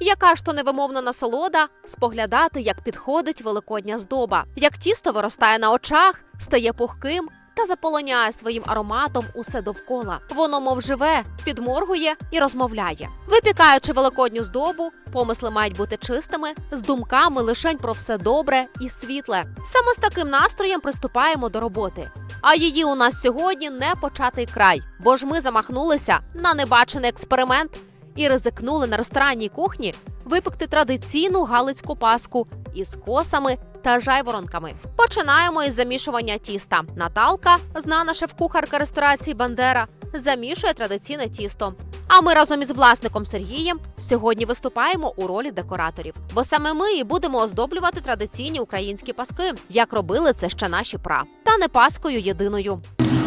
Яка ж то невимовна насолода споглядати, як підходить великодня здоба, як тісто виростає на очах, стає пухким та заполоняє своїм ароматом усе довкола. Воно, мов живе, підморгує і розмовляє. Випікаючи великодню здобу, помисли мають бути чистими, з думками лишень про все добре і світле. Саме з таким настроєм приступаємо до роботи. А її у нас сьогодні не початий край, бо ж ми замахнулися на небачений експеримент і ризикнули на ресторанній кухні випекти традиційну галицьку паску із косами та жайворонками. Починаємо із замішування тіста. Наталка, знана шеф-кухарка ресторації Бандера, замішує традиційне тісто. А ми разом із власником Сергієм сьогодні виступаємо у ролі декораторів, бо саме ми і будемо оздоблювати традиційні українські паски, як робили це ще наші пра, та не паскою єдиною.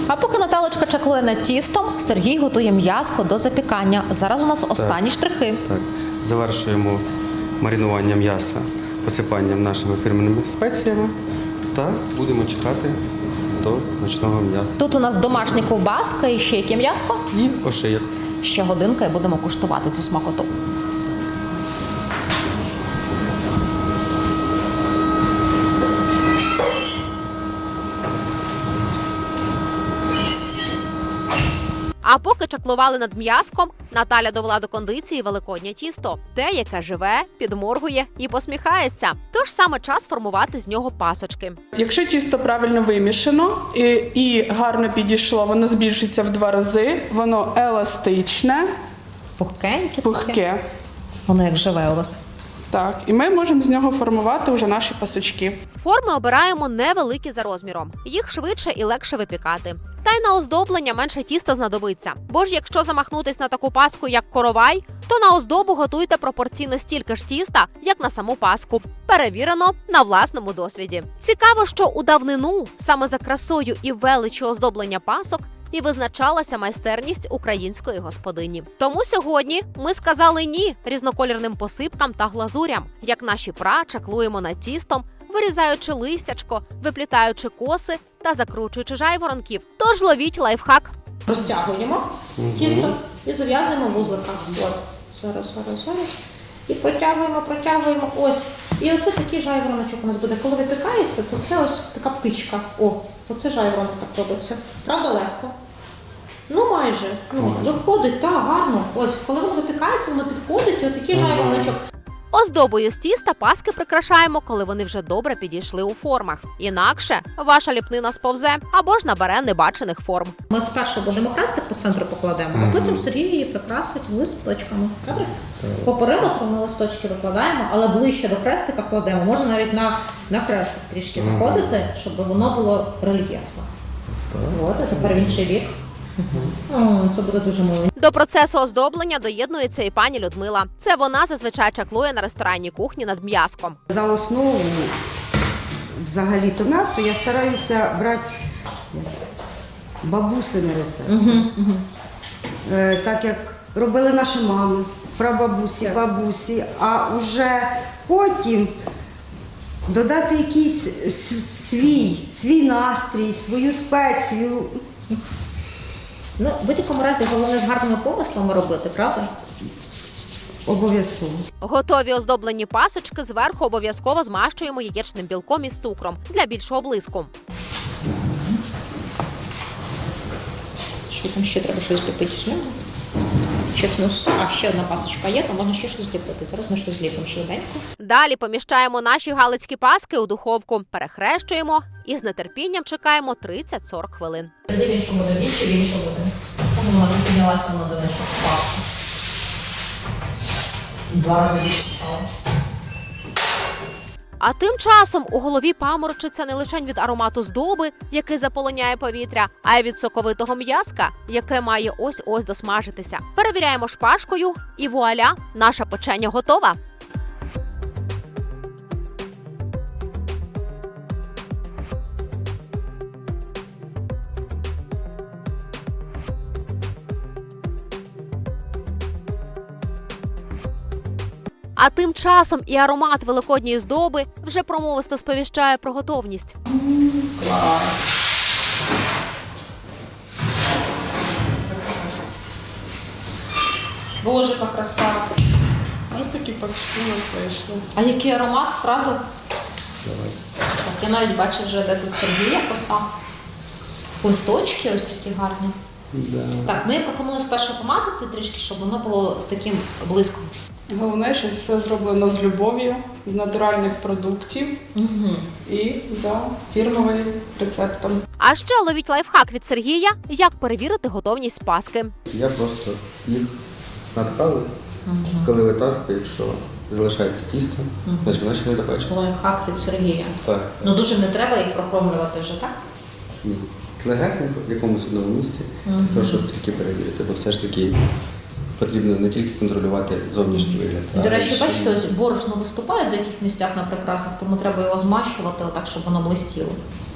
А поки Наталочка чаклує над тістом, Сергій готує м'язко до запікання. Зараз у нас останні штрихи. Так, завершуємо маринування м'яса посипанням нашими фірменними спеціями та будемо чекати до смачного м'яса. Тут у нас домашня ковбаска і ще яке м'яско. І ошийок. Ще годинка і будемо куштувати цю смакоту. А поки чаклували над м'язком, Наталя довела до кондиції великоднє тісто, те, яке живе, підморгує і посміхається. Тож саме час формувати з нього пасочки. Якщо тісто правильно вимішано і, і гарно підійшло, воно збільшиться в два рази, воно еластичне, Пухкеньке, пухке. Воно як живе у вас. Так, і ми можемо з нього формувати вже наші пасочки. Форми обираємо невеликі за розміром, їх швидше і легше випікати. Та й на оздоблення менше тіста знадобиться. Бо ж якщо замахнутись на таку паску, як коровай, то на оздобу готуйте пропорційно стільки ж тіста, як на саму паску. Перевірено на власному досвіді. Цікаво, що у давнину саме за красою і величчю оздоблення пасок і визначалася майстерність української господині. Тому сьогодні ми сказали ні різнокольорним посипкам та глазурям, як наші пра чаклуємо над тістом, вирізаючи листячко, виплітаючи коси та закручуючи жайворонків. Тож ловіть лайфхак. Розтягуємо тісто і зав'язуємо вузлика. От. Зараз, зараз, зараз. І протягуємо, протягуємо. Ось. І оце такий жайвороночок у нас буде. Коли випікається, то це ось така птичка. О, оце жайворонок так робиться. Правда, легко? Ну, майже. Ну, виходить, так, гарно. Ось, коли воно випікається, воно підходить, і отакий жайвороночок. Оздобою з тіста паски прикрашаємо, коли вони вже добре підійшли у формах. Інакше ваша ліпнина сповзе або ж набере небачених форм. Ми спершу будемо хрестик по центру покладемо, а потім Сергій її прикрасить листочками. Добре? По периметру ми листочки викладаємо, але ближче до хрестика кладемо. Можна навіть на, на хрестик трішки заходити, щоб воно було рельєфно. От, а тепер в інший бік. Це буде дуже мило. До процесу оздоблення доєднується і пані Людмила. Це вона зазвичай чаклує на ресторанній кухні над м'язком. За основу взагалі-то м'ясо я стараюся брати бабусини рецепт. Е, Так як робили наші мами, прабабусі, бабусі, а вже потім додати якийсь с- свій, свій настрій, свою спецію. Ну, в будь-якому разі головне з гарними помислами робити, правда? Обов'язково. Готові оздоблені пасочки зверху обов'язково змащуємо яєчним білком із цукром для більшого блиску. Що там ще треба щось зліпити з нього? Нас а ще одна пасочка є, то можна ще щось зліпити. Зараз ми щось зліпимо швиденько. Далі поміщаємо наші галицькі паски у духовку, перехрещуємо і з нетерпінням чекаємо 30-40 хвилин. Тоді в іншому буде чи в іншому буде. Тому вона піднялася на донечку паску. Два рази більше стало. А тим часом у голові паморочиться не лише від аромату здоби, який заполоняє повітря, а й від соковитого м'язка, яке має ось ось досмажитися. Перевіряємо шпажкою, і вуаля, наша печення готова. А тим часом і аромат великодньої здоби вже промовисто сповіщає про готовність. Боже, яка краса. Ось такі пасочки у нас вийшли. А який аромат, правда? Так, я навіть бачу вже, де тут Сергія коса. Листочки ось які гарні. Да. Так, ну я пропоную спершу помазати трішки, щоб воно було з таким блиском. Головне, що все зроблено з любов'ю, з натуральних продуктів Угу. і за фірмовим рецептом. А ще ловіть лайфхак від Сергія, як перевірити готовність паски. Я просто їх надкали, коли витаскую, якщо залишається тісто, значить вона ще не допечена. Лайфхак від Сергія. Так. Ну дуже не треба їх прохромлювати вже, так? Ні. Легесенько в якомусь одному місці, то щоб тільки перевірити, бо все ж таки потрібно не тільки контролювати зовнішній вигляд. До речі, ще бачите, ось борошно виступає в деяких місцях на прикрасах, тому треба його змащувати отак, щоб воно блистіло.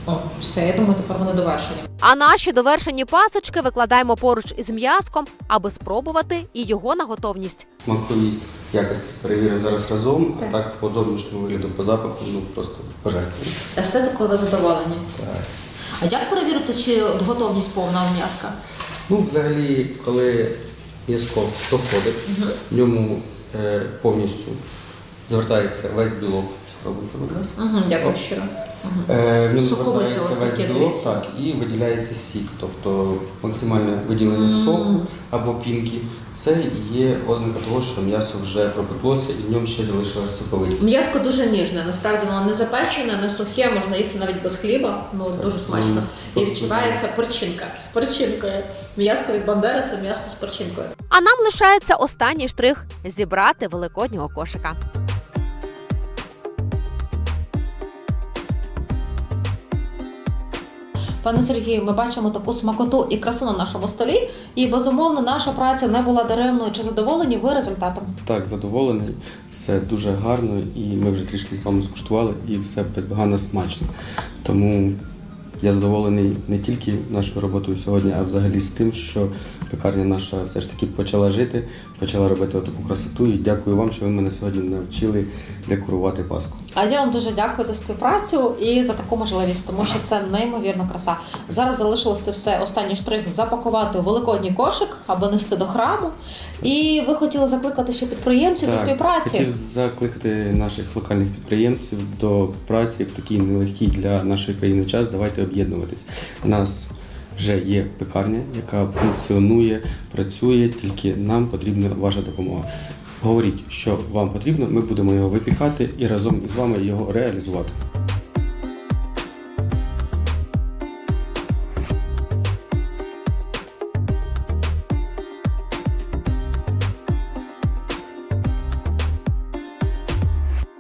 О, все, я думаю, тепер вони довершені. А наші довершені пасочки викладаємо поруч із м'язком, аби спробувати і його на готовність. Смакові якості перевіримо зараз разом, Так. а так по зовнішньому вигляду, по запаху, ну просто божественно. Естетикою ви задоволені. Так. А як перевірити, чи готовність повна у м'язка? Ну, взагалі, коли м'язко проходить, в ньому е, повністю звертається весь білок. Спробуйте, будь ласка. Угу, дякую щиро. Е, в ньому звертається от весь таке, білок, дивіться. так, і виділяється сік, тобто максимальне виділення соку або пінки. Це є ознака того, що м'ясо вже пропеклося і в ньому ще залишилася соковитість. М'язко дуже ніжне, насправді воно не запечене, не сухе, можна їсти навіть без хліба, ну дуже смачно. І відчувається перчинка з перчинкою. М'язко від бандери це м'ясо з перчинкою. А нам лишається останній штрих зібрати великоднього кошика. Пане Сергію, ми бачимо таку смакоту і красу на нашому столі. І безумовно, наша праця не була даремною. Чи задоволені ви результатом? Так, задоволений, все дуже гарно, і ми вже трішки з вами скуштували, і все бездоганно смачно. Тому я задоволений не тільки нашою роботою сьогодні, а взагалі з тим, що пекарня наша все ж таки почала жити, почала робити таку красоту. І дякую вам, що ви мене сьогодні навчили декорувати Пасху. А я вам дуже дякую за співпрацю і за таку можливість, тому що це неймовірна краса. Зараз залишилось це все останній штрих запакувати у великодній кошик або нести до храму. І ви хотіли закликати ще підприємців до співпраці. хотів закликати наших локальних підприємців до праці в такий нелегкий для нашої країни час. Давайте об'єднуватись. У нас вже є пекарня, яка функціонує, працює, тільки нам потрібна ваша допомога. Говоріть, що вам потрібно, ми будемо його випікати і разом із вами його реалізувати.